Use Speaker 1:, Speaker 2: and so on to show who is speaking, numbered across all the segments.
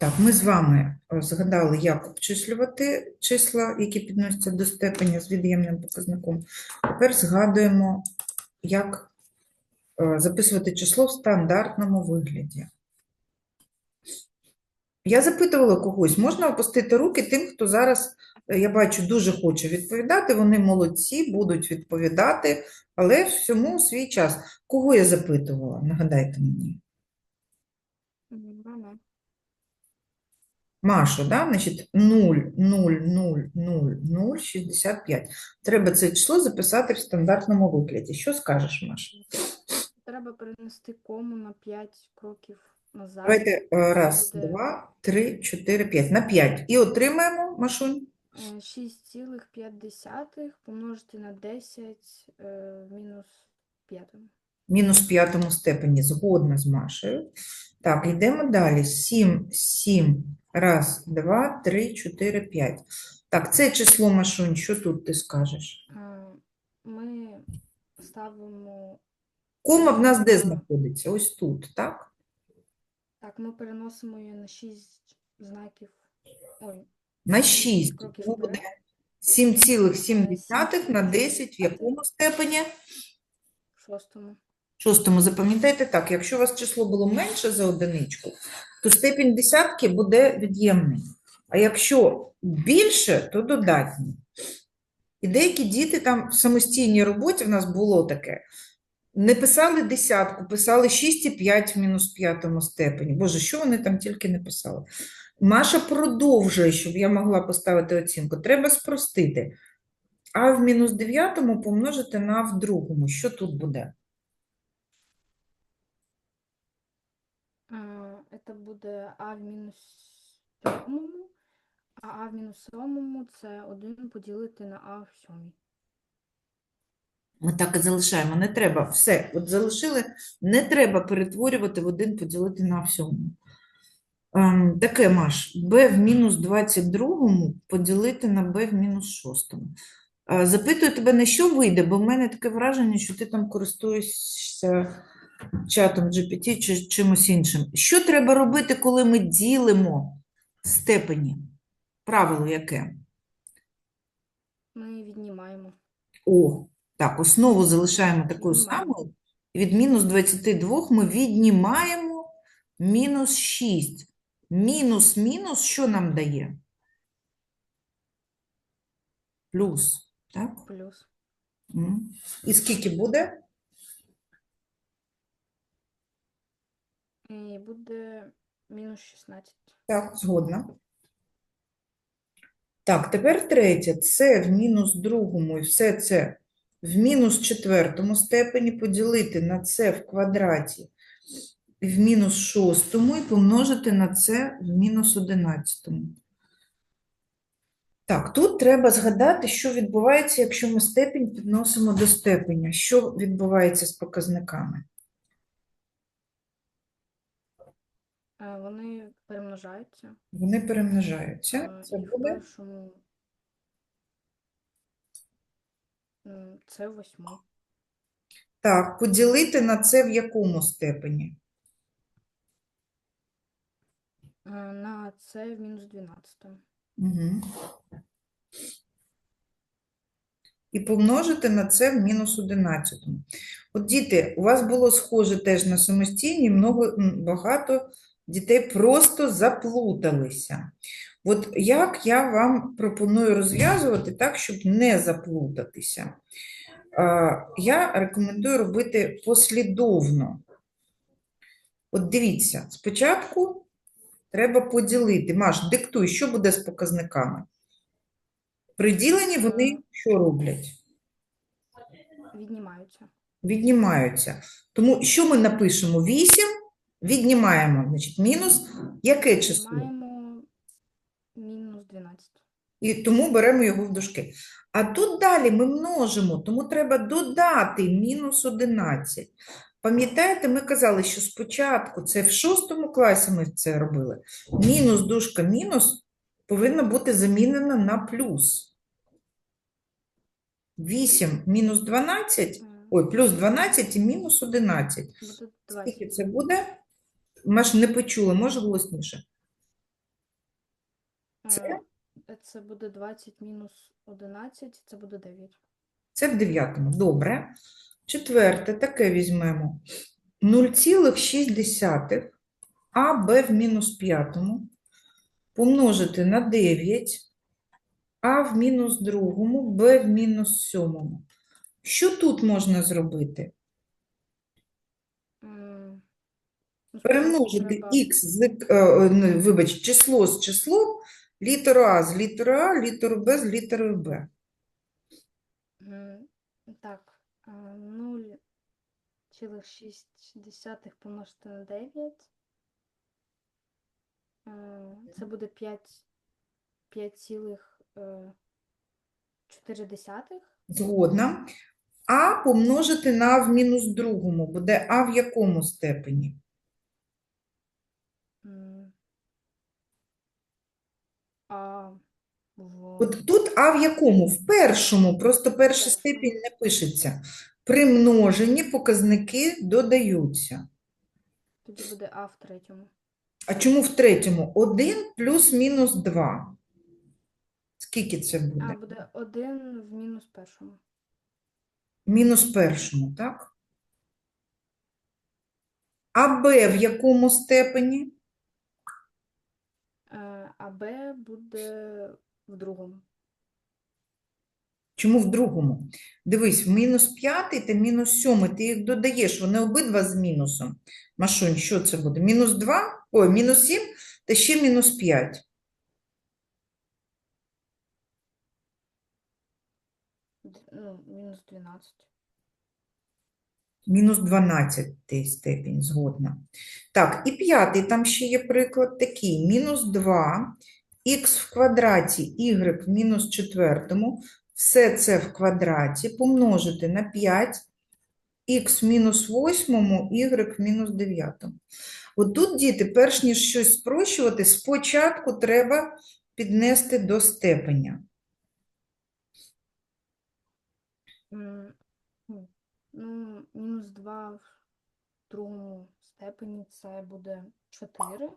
Speaker 1: Так, ми з вами е, згадали, як обчислювати числа, які підносяться до степеня з від'ємним показником. Тепер згадуємо, як е, записувати число в стандартному вигляді. Я запитувала когось, можна опустити руки тим, хто зараз, е, я бачу, дуже хоче відповідати. Вони молодці, будуть відповідати, але всьому свій час. Кого я запитувала? Нагадайте мені. Машу, да? Значить, 0, 0, 0, 0, 0, 65. Треба це число записати в стандартному вигляді. Що скажеш, Маша?
Speaker 2: Треба перенести кому на 5 кроків назад.
Speaker 1: Давайте е, раз,
Speaker 2: буде-
Speaker 1: два, три, чотири, п'ять. На 5. І отримаємо, Машунь,
Speaker 2: Е, 6,5 помножити на 10 е, мінус 5.
Speaker 1: мінус п'ятому степені. Згодна з Машею. Так, йдемо далі. 7, 7, раз, два, три, чотири, п'ять. Так, це число, Машунь, що тут ти скажеш?
Speaker 2: Е, Ми ставимо.
Speaker 1: Кома в нас де знаходиться? Ось тут, так?
Speaker 2: Так, ми переносимо її на 6 знаків. Ой,
Speaker 1: На 6.
Speaker 2: кроків
Speaker 1: Тому буде
Speaker 2: вперед.
Speaker 1: 7,7 на 10 в якому степені?
Speaker 2: В шостому.
Speaker 1: Шостому запам'ятайте так, якщо у вас число було менше за одиничку, то степінь десятки буде від'ємний. А якщо більше, то додатній. І деякі діти там в самостійній роботі в нас було таке. Не писали десятку, писали 6,5 в мінус п'ятому степені. Боже, що вони там тільки не писали. Маша продовжує, щоб я могла поставити оцінку. Треба спростити. А в мінус дев'ятому помножити на в другому. Що тут буде?
Speaker 2: Е, Це буде А в мінус сьомому, а А в мінус сьомому це 1 поділити на А в сьомій.
Speaker 1: Ми так і залишаємо. Не треба. Все, от залишили, не треба перетворювати в один поділити на всьому. Ем, таке, Маш, b в мінус 22 поділити на b в мінус 6. Е, запитую тебе, на що вийде, бо в мене таке враження, що ти там користуєшся чатом GPT чи чимось іншим. Що треба робити, коли ми ділимо степені? Правило яке?
Speaker 2: Ми віднімаємо.
Speaker 1: О, так, основу залишаємо такою самою. Від мінус 22 ми віднімаємо мінус 6. Мінус мінус що нам дає? Плюс, так?
Speaker 2: Плюс.
Speaker 1: І скільки буде?
Speaker 2: І буде мінус 16.
Speaker 1: Так, згодна. Так, тепер третє. Це в мінус другому і все це в мінус четвертому степені поділити на це в квадраті в мінус шостому і помножити на це в мінус одинадцятому. Так, тут треба згадати, що відбувається, якщо ми степінь підносимо до степеня. Що відбувається з показниками?
Speaker 2: Вони перемножаються.
Speaker 1: Вони перемножаються.
Speaker 2: Е,
Speaker 1: Це
Speaker 2: і в
Speaker 1: буде
Speaker 2: першому м, це в восьму.
Speaker 1: Так, поділити на це в якому степені?
Speaker 2: Е, На це в мінус 12.
Speaker 1: Угу. І помножити на це в мінус 11. От діти, у вас було схоже теж на самостійні, много, м, багато дітей просто заплуталися. От як я вам пропоную розв'язувати так, щоб не заплутатися? Я рекомендую робити послідовно. От дивіться, спочатку треба поділити. Маш, диктуй, що буде з показниками. При діленні вони що роблять?
Speaker 2: Віднімаються.
Speaker 1: Віднімаються. Тому що ми напишемо? 8, віднімаємо, значить, мінус. Яке число?
Speaker 2: Віднімаємо мінус 12.
Speaker 1: І тому беремо його в дужки. А тут далі ми множимо, тому треба додати мінус 11. Пам'ятаєте, ми казали, що спочатку, це в шостому класі ми це робили, мінус дужка мінус повинна бути замінена на плюс. 8 мінус 12,
Speaker 2: Е,
Speaker 1: ой, плюс 12 і мінус 11.
Speaker 2: Буде
Speaker 1: Скільки це буде? Маш не почула, може голосніше? Це,
Speaker 2: Е, Це буде 20 мінус 11, це буде 9.
Speaker 1: це в дев'ятому. Добре. Четверте, таке візьмемо. 0,6 АБ в мінус п'ятому помножити на 9, А в мінус другому, Б в мінус сьомому. Що тут можна зробити?
Speaker 2: М, ну, спочатку
Speaker 1: Перемножити х з, е, е, не, вибач, число з числом, літеру А з літерою А, літеру Б з літерою Б.
Speaker 2: Так, е, 0,6 помножити на 9. Е, Це буде 5,4.
Speaker 1: Згодна. А помножити на в мінус другому. Буде А в якому степені?
Speaker 2: А в
Speaker 1: От тут А в якому? В першому, просто перша степінь не пишеться. При множенні показники додаються.
Speaker 2: тоді буде А в третьому.
Speaker 1: А чому в третьому? 1 плюс мінус 2. Скільки це
Speaker 2: А
Speaker 1: буде?
Speaker 2: буде 1 в мінус першому.
Speaker 1: Мінус першому, так? А Б в якому степені?
Speaker 2: А Б буде в другому.
Speaker 1: Чому в другому? Дивись, в мінус п'ятий та мінус сьомий, ти їх додаєш, вони обидва з мінусом. Машунь, що це буде? Мінус 2, ой, мінус 7 та ще мінус 5.
Speaker 2: Ну, мінус 12.
Speaker 1: Мінус 12 степінь, згодна. Так, і п'ятий, там ще є приклад такий. Мінус 2, х в квадраті, y в мінус четвертому, все це в квадраті помножити на 5, х в мінус восьмому, y в мінус дев'ятому. От тут, діти, перш ніж щось спрощувати, спочатку треба піднести до степеня.
Speaker 2: Ну, Ну, мінус 2 в другому степені це буде 4.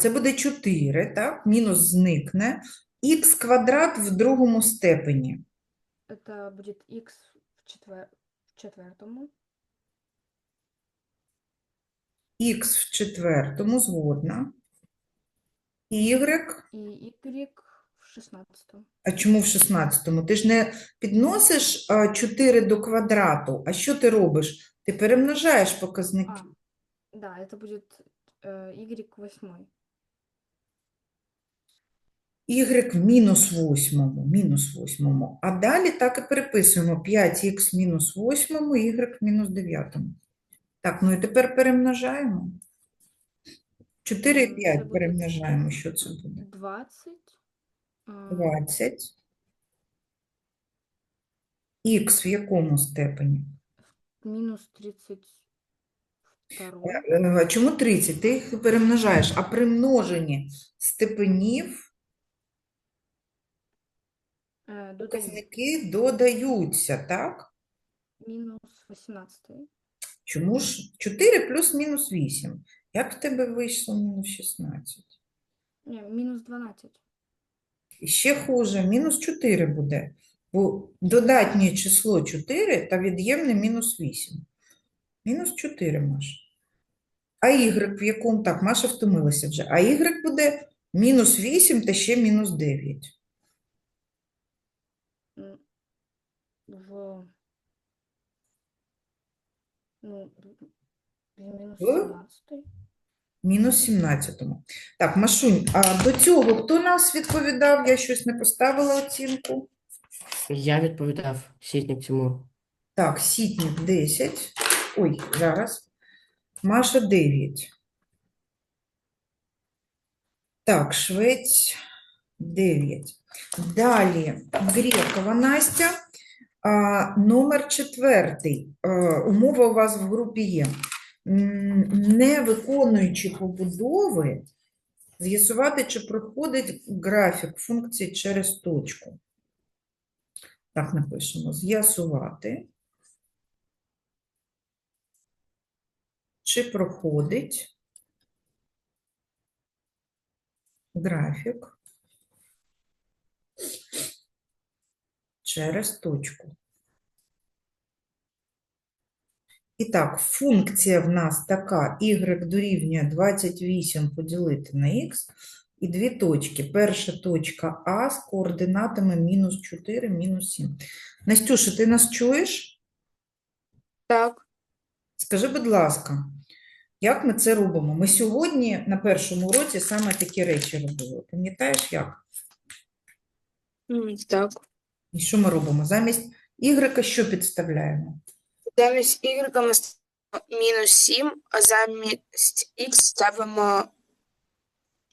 Speaker 1: Це буде 4, так? Мінус зникне. Х квадрат в другому степені.
Speaker 2: Это будет х в, четвер... в четвертому.
Speaker 1: Х в четвертому, згодна. Y,
Speaker 2: І y в шістнадцятому.
Speaker 1: а чому в 16-му? Ти ж не підносиш а, 4 до квадрату, а що ти робиш? Ти перемножаєш показники.
Speaker 2: А, да, это будет э, y восьмой.
Speaker 1: Y в мінус восьмому, мінус восьмому. А далі так і переписуємо 5х мінус восьмому, y в мінус дев'ятому. Так, ну і тепер перемножаємо. 4 і 5 перемножаємо. Що це буде?
Speaker 2: 20. Э,
Speaker 1: 20. Х в якому степені?
Speaker 2: минус 32.
Speaker 1: Е, чому 30? Ти їх перемножаєш, а при множенні степенів
Speaker 2: додаю.
Speaker 1: показники додаються, так?
Speaker 2: Минус 18.
Speaker 1: Чому ж 4 плюс мінус 8? Як в тебе вийшло мінус 16?
Speaker 2: Не, минус 12.
Speaker 1: І ще хуже, мінус 4 буде, бо додатнє число 4 та від'ємне мінус 8. Мінус 4, Маша. А y в якому? Так, Маша втомилася вже. А y буде мінус 8 та ще мінус 9.
Speaker 2: В... Ну, В? 17.
Speaker 1: Мінус 17. Так, Машунь, а до цього хто нас відповідав? Я щось не поставила оцінку.
Speaker 3: Я відповідав Сітник Тимур.
Speaker 1: Так, Сітнік 10. Ой, зараз. Маша 9. Так, Швець 9. Далі Грекова Настя. А, номер четвертий. А, умова у вас в групі є. Не виконуючи побудови, з'ясувати, чи проходить графік функції через точку. Так напишемо. З'ясувати. Чи проходить графік через точку. І так, функція в нас така, y дорівнює 28 поділити на х, і дві точки. Перша точка А з координатами мінус 4, мінус 7. Настюша, ти нас чуєш?
Speaker 4: Так,
Speaker 1: Скажи, будь ласка, як ми це робимо? Ми сьогодні на першому уроці саме такі речі робили. Пам'ятаєш, як?
Speaker 4: так.
Speaker 1: І що ми робимо? Замість y що підставляємо?
Speaker 4: Замість y ми ставимо мінус 7, а замість х ставимо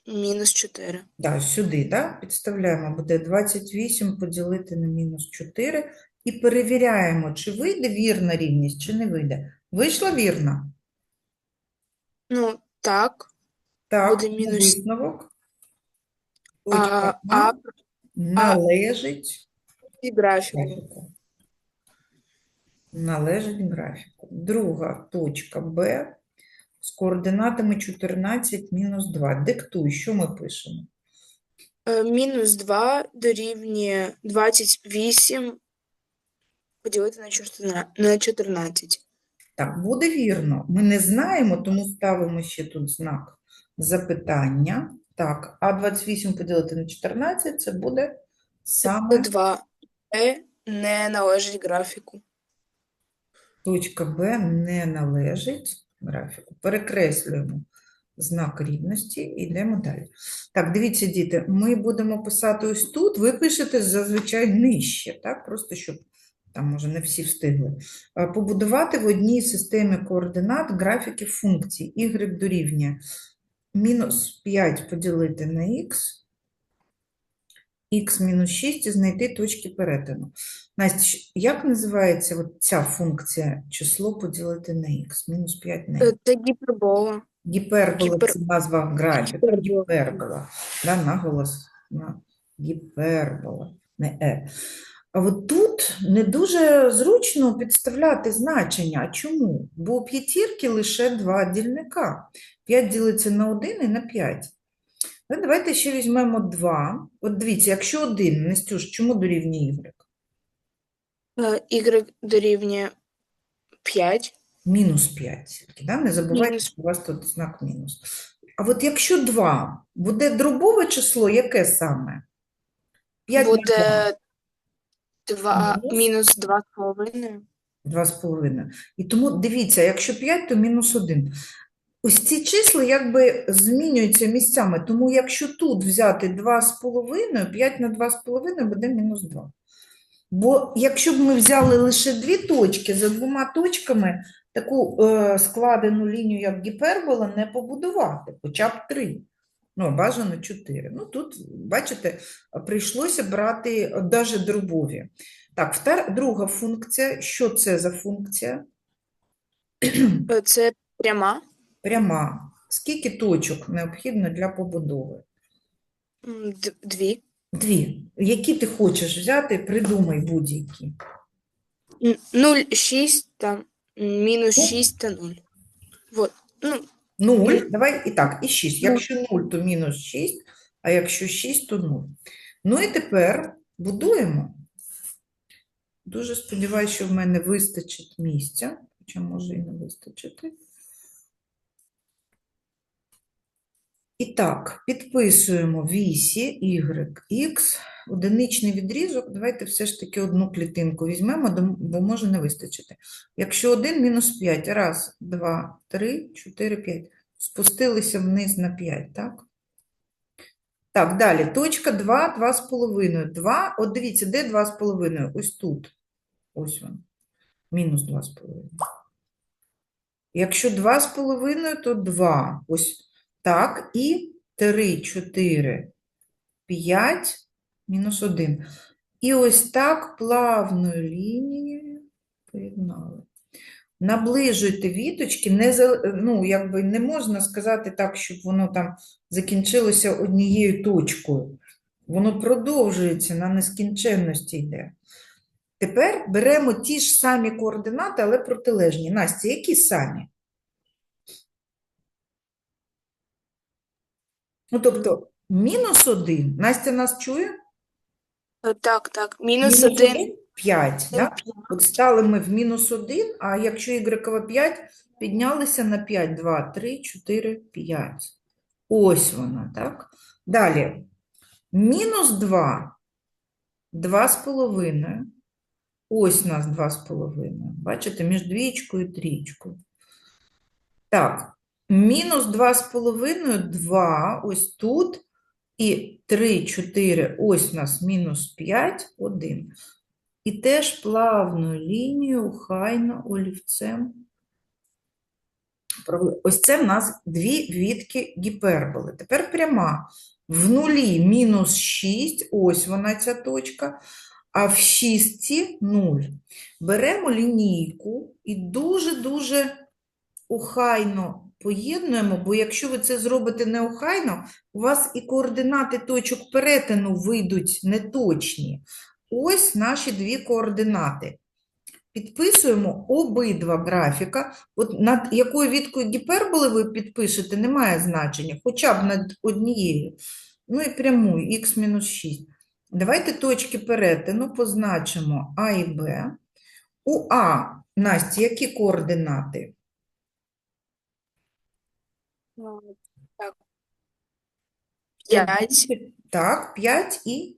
Speaker 4: мінус 4.
Speaker 1: Да, сюди, да? Підставляємо, буде 28 поділити на мінус 4 і перевіряємо, чи вийде вірна рівність, чи не вийде. Вийшла вірна?
Speaker 4: Ну, так.
Speaker 1: Так,
Speaker 4: Буде мінус-
Speaker 1: висновок.
Speaker 4: А, а
Speaker 1: А належить
Speaker 4: і графіку.
Speaker 1: Належить графіку. Друга точка Б з координатами 14 мінус 2. Диктуй, що ми пишемо?
Speaker 4: Е, Мінус 2 дорівнює 28 поділити на 14.
Speaker 1: Так, буде вірно. Ми не знаємо, тому ставимо ще тут знак запитання. Так, а 28 поділити на 14 це буде саме
Speaker 4: 2 е не належить графіку.
Speaker 1: Точка Б не належить графіку. Перекреслюємо знак рівності і йдемо далі. Так, дивіться, діти, ми будемо писати ось тут, ви пишете зазвичай нижче, так? Просто щоб там, може, не всі встигли. Е, Побудувати в одній системі координат графіки функцій. Y дорівнює мінус 5 поділити на х, х мінус 6 і знайти точки перетину. Настя, як називається от ця функція число поділити на х? Мінус 5 на х.
Speaker 4: Е, Це гіпербола.
Speaker 1: Гіпербола
Speaker 4: гіпер-
Speaker 1: це назва графіку.
Speaker 4: Гіпербола.
Speaker 1: Гіпербола. Да, наголос на гіпербола, не е. А от тут не дуже зручно підставляти значення. Чому? Бо у п'ятірки лише два дільника. 5 ділиться на 1 і на 5. Ну, давайте ще візьмемо 2. От дивіться, якщо 1, Настюш, чому дорівнює y?
Speaker 4: Е, Y дорівнює 5.
Speaker 1: Мінус 5 да? Не забувайте,
Speaker 4: Мінус.
Speaker 1: що у вас тут знак мінус. А от якщо 2, буде дробове число, яке саме? 5
Speaker 4: Буде 2,
Speaker 1: Мінус?
Speaker 4: мінус 2,5.
Speaker 1: 2,5. І тому дивіться, якщо 5, то мінус 1. Ось ці числа якби змінюються місцями, тому якщо тут взяти 2,5, 5 на 2,5 буде мінус 2. Бо якщо б ми взяли лише дві точки, за двома точками таку е, складену лінію, як гіпербола, не побудувати, хоча б три. Ну, бажано 4. Ну, тут, бачите, прийшлося брати навіть дробові. Так, друга функція. Що це за функція?
Speaker 4: Це пряма.
Speaker 1: Пряма. Скільки точок необхідно для побудови?
Speaker 4: Дві.
Speaker 1: Дві. Які ти хочеш взяти, придумай будь-які.
Speaker 4: 0,6 там, мінус
Speaker 1: Ну.
Speaker 4: 6 та 0. Вот. Ну,
Speaker 1: Нуль. Давай і так, і 6. Якщо 0, то мінус 6, а якщо 6, то 0. Ну і тепер будуємо. Дуже сподіваюся, що в мене вистачить місця, хоча може і не вистачити. І так, підписуємо вісі y, x, одиничний відрізок. Давайте все ж таки одну клітинку візьмемо, бо може не вистачити. Якщо 1 мінус 5, раз, два, три, чотири, п'ять. Спустилися вниз на 5, так? Так, далі. Точка 2, 2,5. 2, от дивіться, де 2,5? Ось тут. Ось він. Мінус 2,5. Якщо 2,5, то 2. Ось так. І 3, 4, 5, мінус 1. І ось так плавною лінією поєднали. Наближуйте віточки, не, ну, якби не можна сказати так, щоб воно там закінчилося однією точкою. Воно продовжується на нескінченності йде. Тепер беремо ті ж самі координати, але протилежні. Настя, які самі? Ну, тобто, мінус один. Настя нас чує?
Speaker 4: Е, Так, так. Мінус
Speaker 1: Мінус
Speaker 4: 1.
Speaker 1: 1 – 5, да? От стали ми в мінус 1, а якщо y 5, піднялися на 5, 2, 3, 4, 5. Ось вона, так? Далі. Мінус 2, 2 з половиною. Ось у нас 2 з половиною. Бачите, між двічкою і трічкою. Так, мінус 2 з половиною, 2, ось тут. І 3, 4, ось у нас мінус 5, 1. І теж плавною лінією, хайно, олівцем. Ось це в нас дві відки гіперболи. Тепер пряма. В нулі мінус 6, ось вона ця точка, а в шістці 0. Беремо лінійку і дуже-дуже охайно поєднуємо, бо якщо ви це зробите неохайно, у вас і координати точок перетину вийдуть неточні. Ось наші дві координати. Підписуємо обидва графіка. От над якою відкою гіперболи ви підпишете, не має значення, хоча б над однією. Ну і прямую, х-6. Давайте точки перетину позначимо А і Б. У А, Насті, які координати?
Speaker 4: Так. 5
Speaker 1: Так, 5 і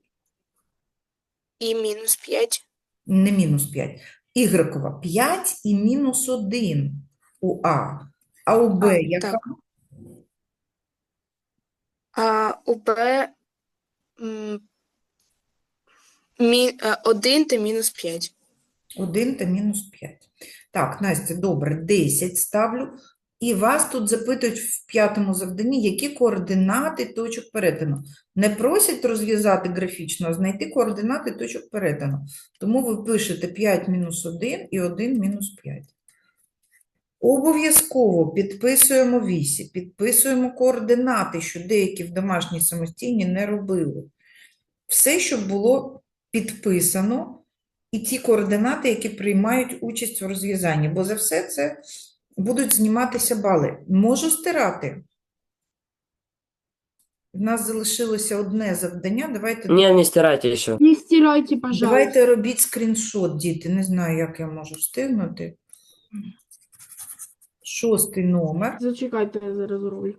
Speaker 4: і мінус 5.
Speaker 1: не мінус 5. Ігрекова 5 і мінус 1 у А. А у Б
Speaker 4: А,
Speaker 1: яка?
Speaker 4: так. А у Б 1 та мінус 5.
Speaker 1: 1 та мінус 5. Так, Настя, добре, 10 ставлю. І вас тут запитують в п'ятому завданні, які координати точок перетину. Не просять розв'язати графічно, а знайти координати точок перетину. Тому ви пишете 5 мінус 1 і 1 мінус 5. Обов'язково підписуємо вісі, підписуємо координати, що деякі в домашній самостійні не робили. Все, щоб було підписано, і ті координати, які приймають участь в розв'язанні, бо за все це будуть зніматися бали. Можу стирати. У нас залишилося одне завдання. Давайте,
Speaker 3: Не, не стирайте еще.
Speaker 5: Не стирайте, пожалуйста.
Speaker 1: давайте робіть скріншот, діти. Не знаю, як я можу встигнути. Шостий номер.
Speaker 5: Зачекайте, я зараз зроблю.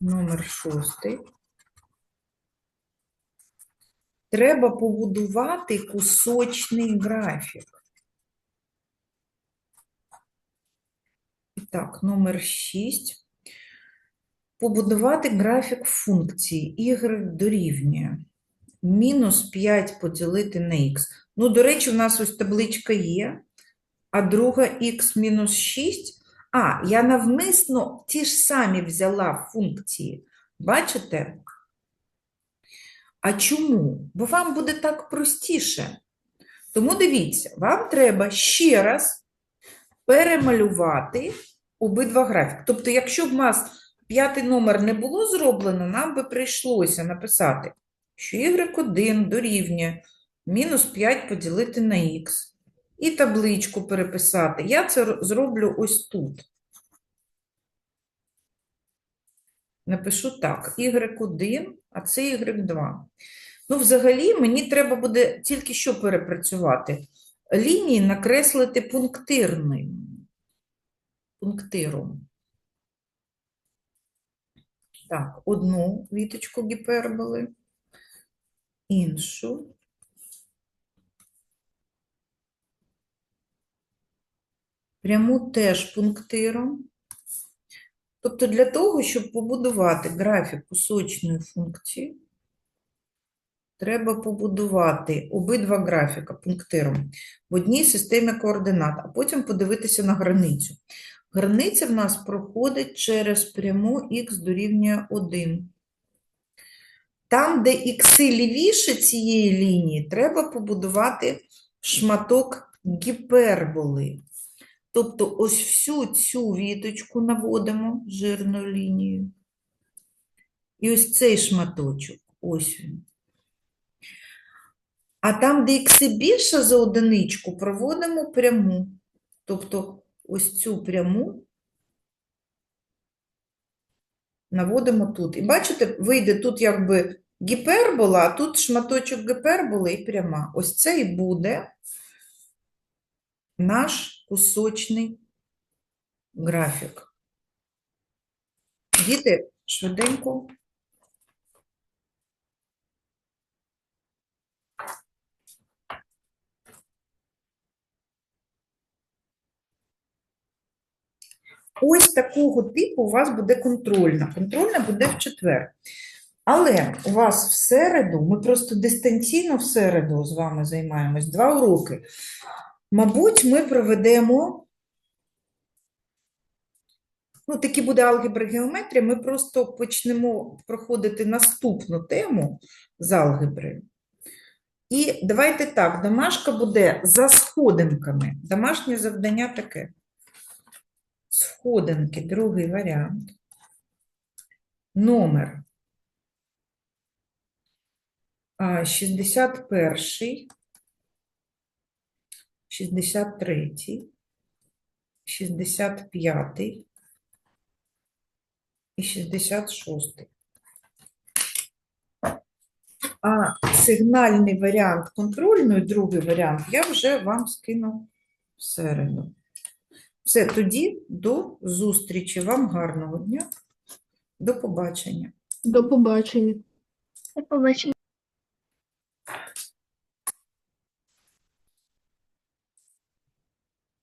Speaker 1: Номер шостий. Треба побудувати кусочний графік. Так, номер 6. Побудувати графік функції y дорівнює. Мінус 5 поділити на х. Ну, до речі, у нас ось табличка є, а друга х мінус 6. А, я навмисно ті ж самі взяла функції. Бачите? А чому? Бо вам буде так простіше. Тому дивіться, вам треба ще раз перемалювати обидва графіки. Тобто, якщо б у нас п'ятий номер не було зроблено, нам би прийшлося написати, що y1 дорівнює мінус 5 поділити на х. І табличку переписати. Я це зроблю ось тут. Напишу так, y1, а це y2. Ну, взагалі, мені треба буде тільки що перепрацювати. Лінії накреслити пунктирним. Пунктиром. Так, одну віточку гіперболи, іншу. Пряму теж пунктиром. Тобто для того, щоб побудувати графік кусочної функції, треба побудувати обидва графіка пунктиром в одній системі координат, а потім подивитися на границю. Границя в нас проходить через пряму х дорівнює 1. Там, де ікси лівіше цієї лінії, треба побудувати шматок гіперболи. Тобто ось всю цю віточку наводимо жирною лінією. І ось цей шматочок, ось він. А там, де ікси більше за одиничку, проводимо пряму. Тобто ось цю пряму наводимо тут. І бачите, вийде тут якби гіпербола, а тут шматочок гіперболи і пряма. Ось це і буде наш кусочний графік. Діти, швиденько. Ось такого типу у вас буде контрольна. Контрольна буде в четвер. Але у вас в середу, ми просто дистанційно в середу з вами займаємось, два уроки. Мабуть, ми проведемо, ну, такі буде алгебра геометрія, ми просто почнемо проходити наступну тему з алгебри. І давайте так, домашка буде за сходинками. Домашнє завдання таке. Сходинки, другий варіант. Номер а, 61, 63, 65 і 66. А сигнальний варіант контрольної, другий варіант, я вже вам скину в середу. Все, тоді до зустрічі. Вам гарного дня. До побачення.
Speaker 5: До побачення.
Speaker 6: До побачення.